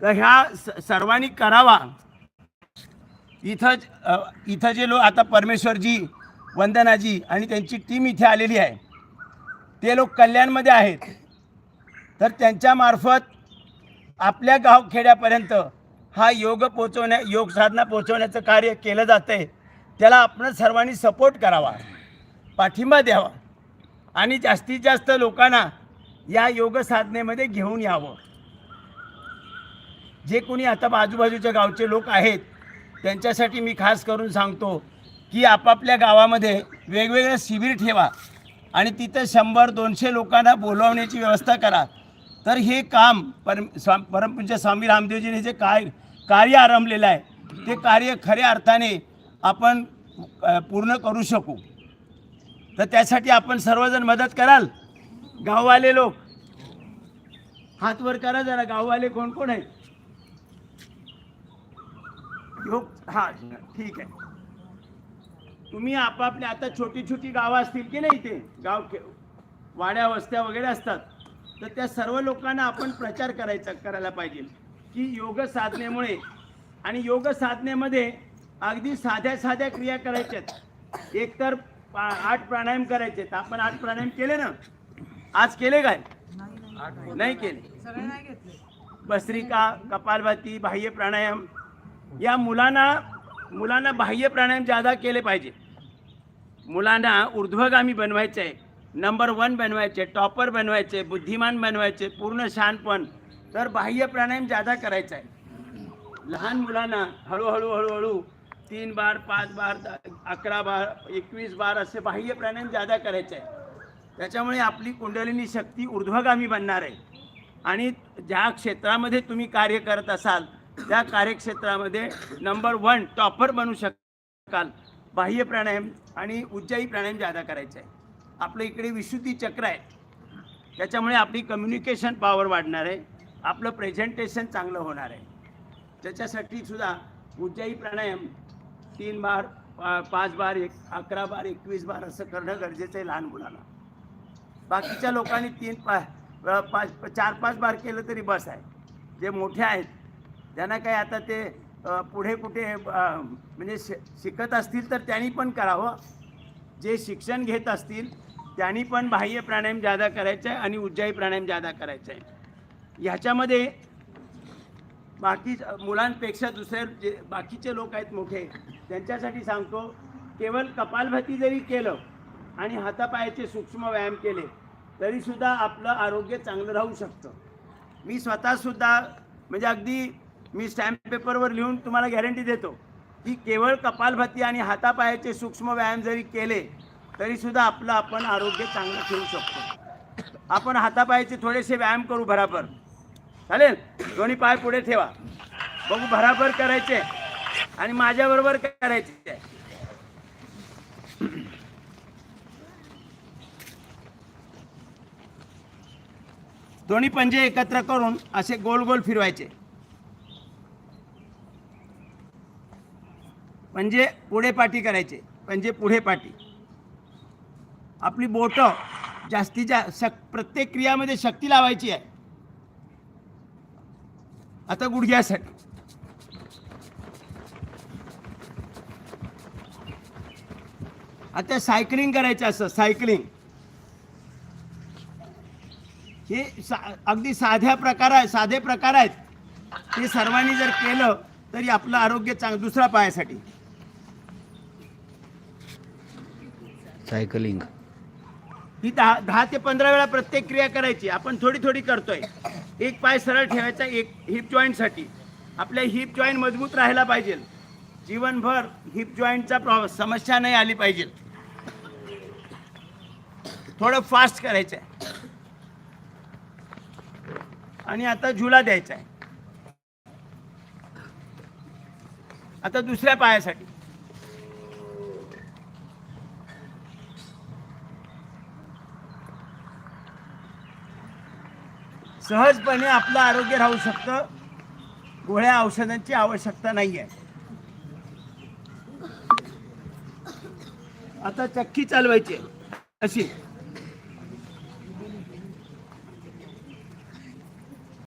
तर ह्या स- सर्वांनी करावा. इथं इथं जे लोक आता परमेश्वरजी वंदनाजी आणि त्यांची टीम इथे आलेली आहे ते लोक कल्याणमध्ये आहेत. तर त्यांच्यामार्फत आपल्या गावखेड्यापर्यंत हा योग पोचवण्या योग साधना पोचवण्याचं कार्य केलं जातं आहे त्याला आपण सर्वांनी सपोर्ट करावा पाठिंबा द्यावा आणि जास्तीत जास्त लोकांना या योग साधनेमध्ये घेऊन यावं. जे कोणी आता आजूबाजूच्या गावचे लोक आहेत त्यांच्यासाठी मी खास करून सांगतो की आपापल्या गावामध्ये वेगवेगळे शिबिर ठेवा आणि तिथं शंभर दोनशे लोकांना बोलवण्याची व्यवस्था करा. तर हे काम परम स्वा परमपूज्य स्वामी रामदेवजीने जे काय कार्य आरंभलेलं आहे ते कार्य खऱ्या अर्थाने आपण पूर्ण करू शकू. तर त्यासाठी आपण सर्वजण मदत कराल? गाववाले लोक. हात वर करा जरा गाववाले कोण कोण आहेत? योग हा ठीक आहे. तुम्ही आपापल्या आता छोटी छोटी गावं असतील की नाही इथे गाव वाड्या वस्त्या वगैरे असतात. तर त्या सर्व लोकांना आपण प्रचार करायचा करायला पाहिजे. की योग साधनेमुळे आणि योग साधनेमध्ये अगदी साध्या साध्या क्रिया करायच्यात. एकतर आठ प्राणायाम करायचे. आपण आठ प्राणायाम केले ना? आज केले काय? नाही केले. भस्त्रिका कपालभाती बाह्य प्राणायाम या मुलांना मुलांना बाह्य प्राणायाम जादा केले पाहिजे. मुलांना ऊर्ध्वगामी बनवायचे आहे नंबर वन बनवायचे टॉपर बनवायचे बुद्धिमान बनवायचे पूर्ण शहाणपण तर बाह्य प्राणायाम जादा करायचा आहे. लहान मुलांना हळूहळू हळूहळू तीन बार पाच बार द- अकरा बार एकवीस बार असे बाह्य प्राणायाम जादा करायचे आहे. त्याच्यामुळे आपली कुंडलिनी शक्ती ऊर्ध्वगामी बनणार आहे. आणि ज्या क्षेत्रामध्ये तुम्ही कार्य करत असाल त्या कार्यक्षेत्रामध्ये नंबर वन टॉपर बनू शकाल. बाह्य प्राणायाम आणि उज्जाई प्राणायाम ज्यादा करायचा आहे आपल्या इकडे विशुद्धी चक्र आहे. त्याच्यामुळे आपली कम्युनिकेशन पॉवर वाढणार आहे. आपलं प्रेझेंटेशन चांगलं होणार आहे. त्याच्यासाठी सुद्धा उज्जाई प्राणायाम तीन बार पा- पाच बार एक अकरा बार एकवीस बार असं करणं गरजेचं आहे लहान मुलाला बाकीच्या लोकांनी तीन पा पाच चार पाच बार केलं तरी बस आहे. जे मोठे आहेत ज्यांना काही आता ते पुढे कुठे म्हणजे शि शिकत असतील तर त्यांनी पण करावं. जे शिक्षण घेत असतील त्यांनी पण बाह्य प्राणायाम जादा करायचं आहे आणि उज्जाई प्राणायाम जादा करायचा आहे. ह्याच्यामध्ये बाकी मुलांपेक्षा दुसरे जे बाकीचे लोक आहेत मोठे त्यांच्यासाठी सांगतो केवळ कपालभाती जरी केलं आणि हातापायाचे सूक्ष्म व्यायाम केले तरीसुद्धा आपलं आरोग्य चांगलं राहू शकतं. मी स्वतःसुद्धा म्हणजे अगदी मी स्टॅम्प पेपरवर लिहून तुम्हाला गॅरंटी देतो की केवळ कपालभाती आणि हातापायाचे सूक्ष्म व्यायाम जरी केले तरीसुद्धा आपलं आपण आरोग्य चांगलं ठेवू शकतो. आपण हातापायाचे थोडेसे व्यायाम करू बराबर चालेल? दोन्ही पाय पुढे ठेवा. बघू भराभर करायचे आणि माझ्याबरोबर करायचे. दोन्ही पंजे एकत्र करून असे गोल गोल फिरवायचे. म्हणजे पुढे पाठी करायचे म्हणजे पुढे पाठी. आपली बोटं जास्तीच्या शक प्रत्येक क्रियामध्ये शक्ती लावायची आहे. आता गुडघ्यासाठी. आता सायकलिंग करायचं असं सायकलिंग. हे सा अगदी साध्या प्रकार आहे साधे प्रकार आहेत. हे सर्वांनी जर केलं तरी आपलं आरोग्य चांग दुसरा पायासाठी. सायकलिंग. ही दहा दहा ते पंधरा वेळा प्रत्येक क्रिया करायची. आपण थोडी थोडी करतोय. एक पाय सरळ ठेवायचा एक हिप जॉईंटसाठी आपल्या हिप जॉईंट मजबूत राहायला पाहिजे. जीवनभर हिप जॉईंटचा प्रॉ समस्या नाही आली पाहिजे. थोडं फास्ट करायचं आहे आणि आता झुला द्यायचा आहे आता दुसऱ्या पायासाठी. सहजपणे आपलं आरोग्य राहू शकतं. गोळ्या औषधांची आवश्यकता नाही आहे आता चक्की चालवायची अशी.